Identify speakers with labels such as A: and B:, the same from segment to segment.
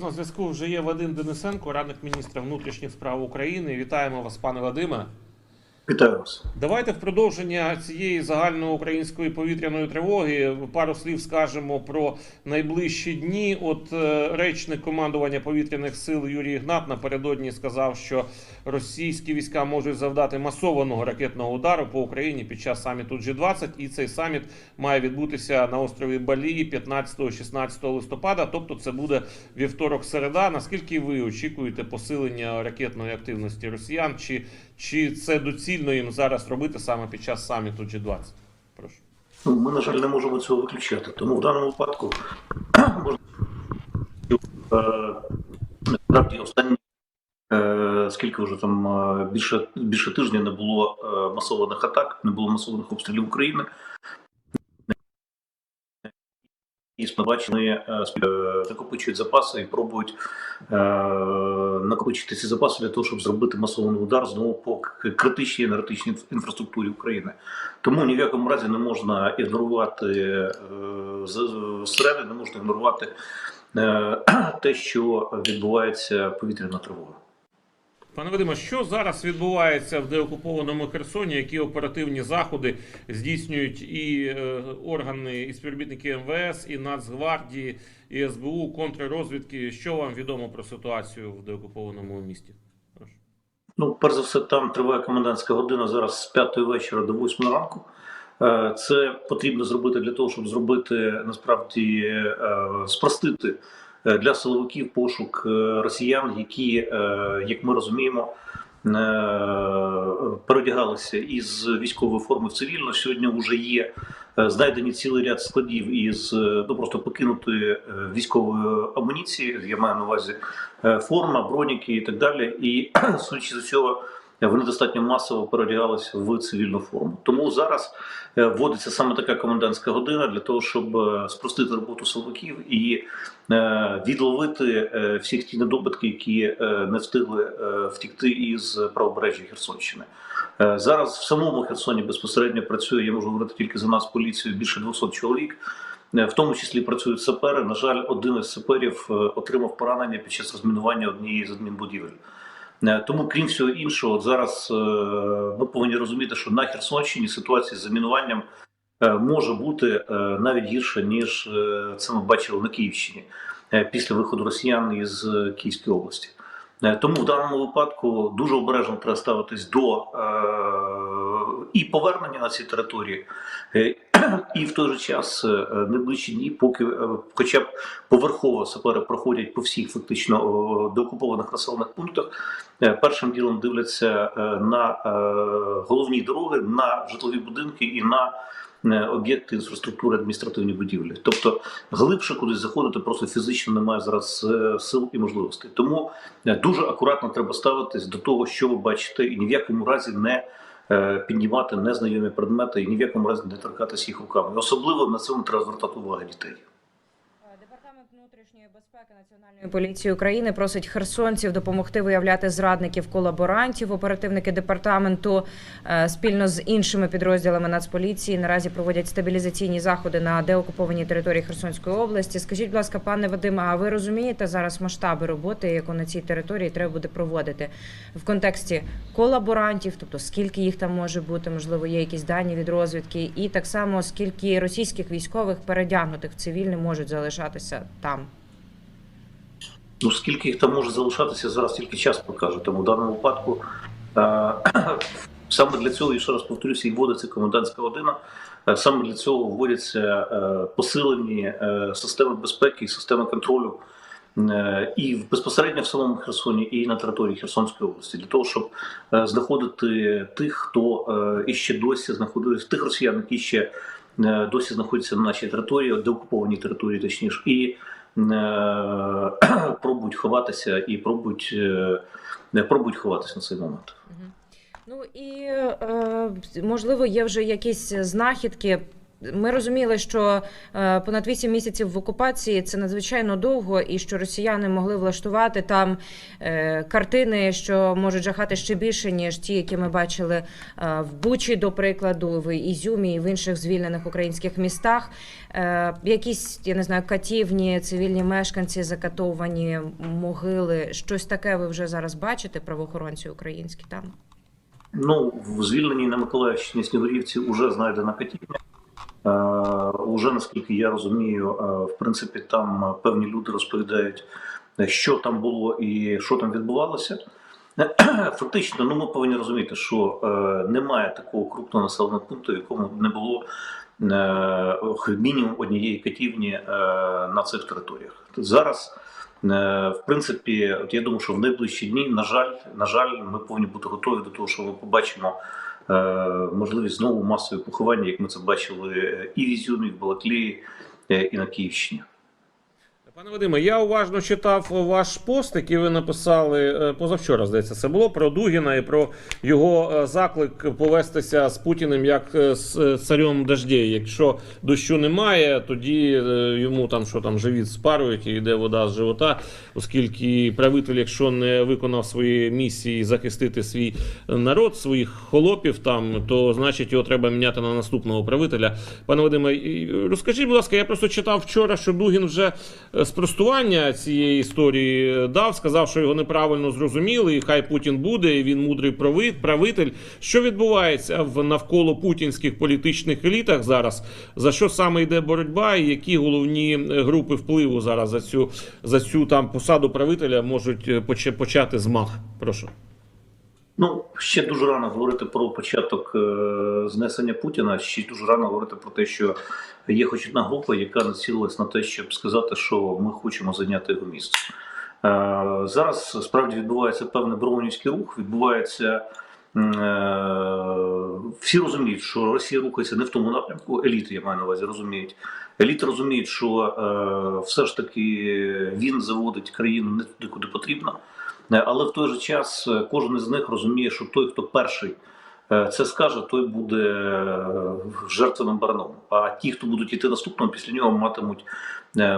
A: на зв'язку вже є Вадим Денисенко, радник міністра внутрішніх справ України. Вітаємо вас, пане Вадиме.
B: Вітаю вас.
A: Давайте в продовження цієї загальноукраїнської повітряної тривоги пару слів скажемо про найближчі дні. От е, речник командування повітряних сил Юрій Ігнат напередодні сказав, що російські війська можуть завдати масованого ракетного удару по Україні під час саміту G20, і цей саміт має відбутися на острові Балі 15-16 листопада. Тобто, це буде вівторок-середа. Наскільки ви очікуєте посилення ракетної активності росіян? Чи, чи це доцільно їм зараз робити саме під час саміту G20? Прошу.
B: Ну, ми, на жаль, не можемо цього виключати. Тому в даному випадку можна насправді останні е, скільки вже там е, більше більше тижня не було е, масованих атак, не було масованих обстрілів України. І ми бачили, е, накопичують запаси і пробують е, накопичити ці запаси для того, щоб зробити масований удар знову по критичній енергетичній інфраструктурі України. Тому ні в якому разі не можна ігнорувати е, зсередини, не можна ігнорувати е, те, що відбувається повітряна тривога.
A: Пане Вадиме, що зараз відбувається в деокупованому Херсоні? Які оперативні заходи здійснюють і е, органи, і співробітники МВС, і Нацгвардії, і СБУ, контррозвідки? Що вам відомо про ситуацію в деокупованому місті? Прошу.
B: Ну, перш за все, там триває комендантська година зараз з 5 вечора до 8 ранку. Е, Це потрібно зробити для того, щоб зробити насправді е, спростити для силовиків пошук е, росіян, які, е, як ми розуміємо, е, переодягалися із військової форми в цивільну. Сьогодні вже є е, знайдені цілий ряд складів із е, ну просто покинутої е, військової амуніції. Я маю на увазі е, форма, броніки і так далі. І судячи з цього, вони достатньо масово переодягалися в цивільну форму. Тому зараз е, вводиться саме така комендантська година для того, щоб е, спростити роботу силовиків і е, відловити е, всіх ті недобитки, які е, не встигли е, втікти із правобережжя Херсонщини. Е, Зараз в самому Херсоні безпосередньо працює, я можу говорити тільки за нас поліцію, більше 200 чоловік. Е, В тому числі працюють сапери. На жаль, один із саперів е, отримав поранення під час розмінування однієї з адмінбудівель. Е, Тому, крім всього іншого, зараз е, ми повинні розуміти, що на Херсонщині ситуація з замінуванням е, може бути е, навіть гірша, ніж е, це ми бачили на Київщині е, після виходу росіян із е, Київської області. Е, Тому в даному випадку дуже обережно треба ставитись до е, і повернення на ці території, е, і в той же час е, найближчі дні, поки е, хоча б поверхово сапери проходять по всіх фактично деокупованих населених пунктах, першим ділом дивляться на головні дороги, на житлові будинки і на об'єкти інфраструктури адміністративні будівлі. Тобто глибше кудись заходити просто фізично немає зараз сил і можливостей. Тому дуже акуратно треба ставитись до того, що ви бачите, і ні в якому разі не піднімати незнайомі предмети і ні в якому разі не торкатися їх руками. Особливо на цьому треба звертати увагу дітей.
C: Внутрішньої безпеки Національної поліції України просить херсонців допомогти виявляти зрадників колаборантів. Оперативники департаменту е, спільно з іншими підрозділами Нацполіції наразі проводять стабілізаційні заходи на деокупованій території Херсонської області. Скажіть, будь ласка, пане Вадиме, а ви розумієте зараз масштаби роботи, яку на цій території треба буде проводити в контексті колаборантів, тобто скільки їх там може бути, можливо, є якісь дані від розвідки, і так само скільки російських військових передягнутих в цивільне можуть залишатися там.
B: Ну, скільки їх там може залишатися, зараз тільки час покаже. Тому в даному випадку е, саме для цього, і ще раз повторюся, і вводиться комендантська година. Е, Саме для цього вводяться е, посилені системи безпеки і системи контролю і безпосередньо в самому Херсоні, і на території Херсонської області, для того, щоб знаходити тих, хто іще досі знаходиться, тих росіян, які ще досі знаходяться на нашій території, деокупованій території, точніше, і пробують ховатися і пробують, е, пробують ховатися на цей момент.
C: Ну і е, можливо, є вже якісь знахідки Ми розуміли, що е, понад 8 місяців в окупації це надзвичайно довго, і що росіяни могли влаштувати там е, картини, що можуть жахати ще більше, ніж ті, які ми бачили е, в Бучі, до прикладу, в Ізюмі і в інших звільнених українських містах. Якісь, я не знаю, катівні, цивільні мешканці, закатовані могили. Щось таке ви вже зараз бачите, правоохоронці українські там.
B: Ну, в звільненій на Миколаївщині Снігурівці вже знайдена катівня. Е, уже наскільки я розумію, е, в принципі, там е, певні люди розповідають, що там було і що там відбувалося. Фактично, ну ми повинні розуміти, що немає такого крупного населеного пункту, в якому не було мінімум однієї катівні на цих територіях. Зараз, в принципі, от я думаю, що в найближчі дні, на жаль, на жаль, ми повинні бути готові до того, що ми побачимо можливість знову масові поховання, як ми це бачили і в Ізюмі, і в Балаклії, е, і на Київщині.
A: Пане Вадиме, я уважно читав ваш пост, який ви написали е, позавчора. Здається, це було про Дугіна і про його е, заклик повестися з Путіним як е, з царем дождей. Якщо дощу немає, тоді йому там що там живіт спарують і йде вода з живота, оскільки правитель, якщо не виконав свої місії захистити свій народ, своїх холопів там, то значить його треба міняти на наступного правителя. Пане Вадиме, розкажіть, будь ласка, я просто читав вчора, що Дугін вже спростування цієї історії дав, сказав, що його неправильно зрозуміли, і хай Путін буде, і він мудрий прави- правитель. Що відбувається в навколо путінських політичних елітах зараз? За що саме йде боротьба, і які головні е, групи впливу зараз за цю за цю там посаду правителя можуть е, поч- почати змах? Прошу.
B: Ну, ще дуже рано говорити про початок е, знесення Путіна. Ще дуже рано говорити про те, що є хоч одна група, яка націлилась на те, щоб сказати, що ми хочемо зайняти його місце. Е, зараз справді відбувається певний броунівський рух. Відбувається е, всі розуміють, що Росія рухається не в тому напрямку. Еліти я маю на увазі розуміють. Еліти розуміють, що все ж таки він заводить країну не туди, куди потрібно. Е, Але в той же час е, кожен із них розуміє, що той, хто перший е, це скаже, той буде жертвеним бараном. А ті, хто будуть йти наступним, після нього матимуть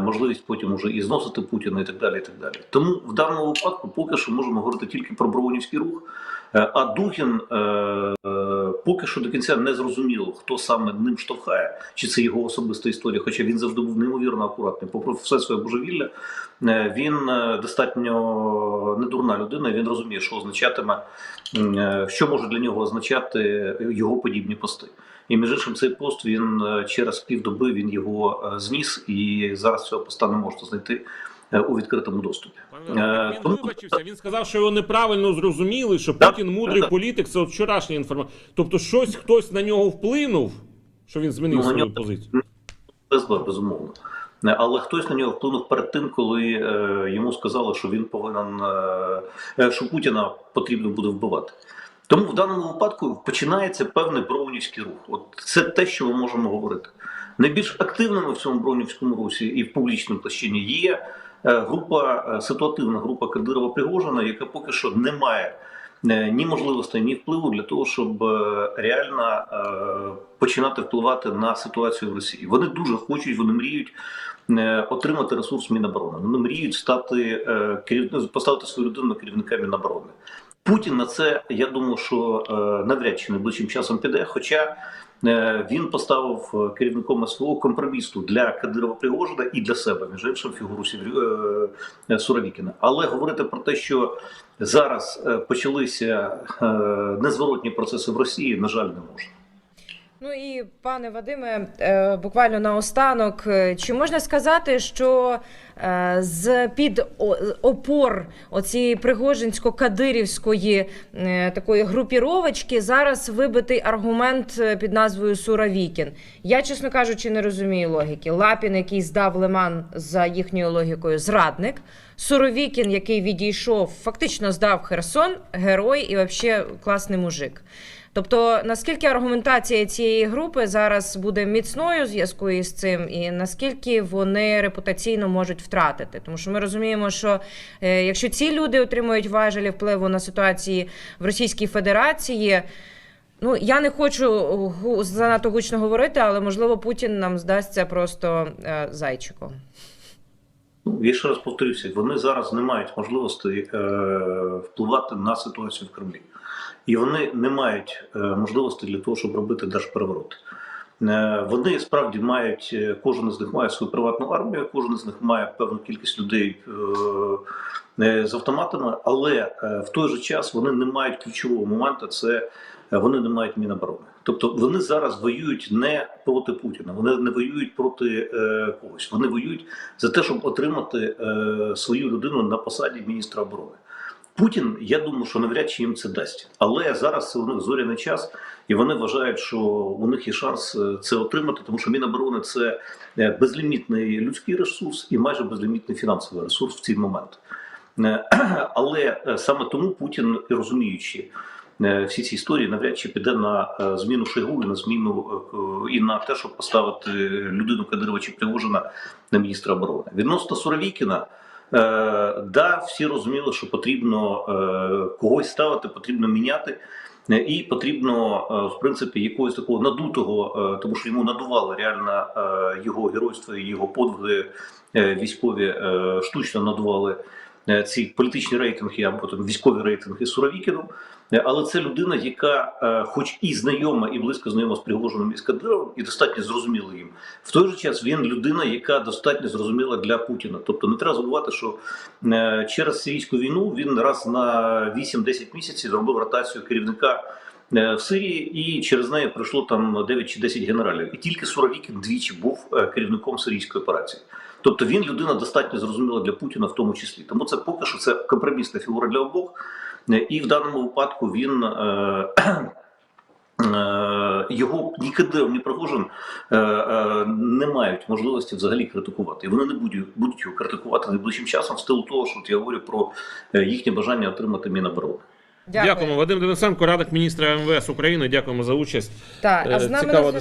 B: можливість потім уже і зносити Путіна і так далі. І так далі. Тому в даному випадку поки що можемо говорити тільки про Броунівський рух. Е, А Дугін е, поки що до кінця не зрозуміло, хто саме ним штовхає, чи це його особиста історія, хоча він завжди був неймовірно акуратний. Попри все своє божевілля, Е, він достатньо недурна людина. Він розуміє, що означатиме, що може для нього означати його подібні пости. І між іншим, цей пост він через півдоби він його зніс, і зараз цього поста не можна знайти у відкритому доступі.
A: Пане
B: Е,
A: він
B: тому-
A: вибачився. Він сказав, що його неправильно зрозуміли, що Путін мудрий
B: так.
A: політик. Це от вчорашня інформація. Тобто, щось хтось на нього вплинув, що він змінив
B: Ну,
A: свою
B: нього-
A: позицію.
B: Безумовно. Е, Але хтось на нього вплинув перед тим, коли е, йому сказали, що він повинен е, е, що Путіна потрібно буде вбивати. Тому в даному випадку починається певний броунівський рух. От це те, що ми можемо говорити. Найбільш активними в цьому броунівському русі і в публічному площині є е, група, е, ситуативна група Кадирова Пригожина, яка поки що не має е, ні можливостей, ні впливу для того, щоб е, реально е, починати впливати на ситуацію в Росії. Вони дуже хочуть, вони мріють е, отримати ресурс Міноборони. Вони мріють стати е, поставити свою людину керівника Міноборони. Путін на це, я думаю, що е, навряд чи найближчим часом піде. Хоча е, він поставив е, керівником СВО компромісту для Кадирова Пригожина і для себе, між іншим, фігуру Суровікіна. Але говорити про те, що зараз почалися незворотні процеси в Росії, на жаль, не можна.
C: Ну і пане Вадиме, е, буквально наостанок, е, чи можна сказати, що е, з під опор оцієї пригожинсько-кадирівської такої групіровочки зараз вибитий аргумент під назвою Суровікін? Я, чесно кажучи, не розумію логіки. Лапін, який здав Лиман за їхньою логікою, зрадник. Суровікін, який відійшов, фактично здав Херсон, герой і взагалі класний мужик. Тобто, наскільки аргументація цієї групи зараз буде міцною зв'язку із цим, і наскільки вони репутаційно можуть втратити? Тому що ми розуміємо, що е, якщо ці люди отримують важелі впливу на ситуації в Російській Федерації, Ну я не хочу занадто гучно говорити, але можливо Путін нам здасться просто е, зайчиком.
B: Я ще раз повторюся, вони зараз не мають можливості е, впливати на ситуацію в Кремлі. І вони не мають е, можливості для того, щоб робити держпереворот. Е, вони справді мають, е, кожен із них має свою приватну армію, кожен із них має певну кількість людей з автоматами, але в той же час вони не мають ключового моменту це вони не мають Міноборони. Тобто вони зараз воюють не проти Путіна, вони не воюють проти е, когось. Вони воюють за те, щоб отримати е, свою людину на посаді міністра оборони. Путін, я думаю, що навряд чи їм це дасть. Але зараз у них зоряний час, і вони вважають, що у них є шанс е, це отримати, тому що Міноборони це е, безлімітний людський ресурс і майже безлімітний фінансовий ресурс в цей момент. Е, Але саме тому Путін, розуміючи всі ці історії, навряд чи піде на зміну Шойгу і на зміну і на те, щоб поставити людину Кадирова чи Пригожина на міністра оборони. Відносно Суровікіна, да, всі розуміли, що потрібно е, когось ставити, потрібно міняти. Е, І потрібно, е, в принципі, якогось такого надутого, е, тому що йому надували реально е, його геройство і його подвиги е, військові е, штучно надували е, ці політичні рейтинги або там військові рейтинги Суровікіну. Е, Але це людина, яка, е, хоч і знайома, і близько знайома з Пригожином і з Кадировим, і достатньо зрозуміла їм. В той же час він людина, яка достатньо зрозуміла для Путіна. Тобто не треба забувати, що е, через сирійську війну він раз на 8-10 місяців зробив ротацію керівника. е, В Сирії і через неї пройшло там 9 чи 10 генералів, і тільки Суровікін двічі був е, керівником сирійської операції. Тобто він людина достатньо зрозуміла для Путіна в тому числі. Тому це поки що це компромісна фігура для обох. І в даному випадку він е, е, його ні Кадиров, ні Пригожин е, е, не мають можливості взагалі критикувати. І вони не будуть, будуть його критикувати найближчим часом в стилу того, що от я говорю про їхнє бажання отримати Міноборони.
C: Дякую.
A: Дякуємо. Вадим Денисенко, радник міністра МВС України. Дякуємо за участь.
C: Так, а з нами
A: цікаво
C: на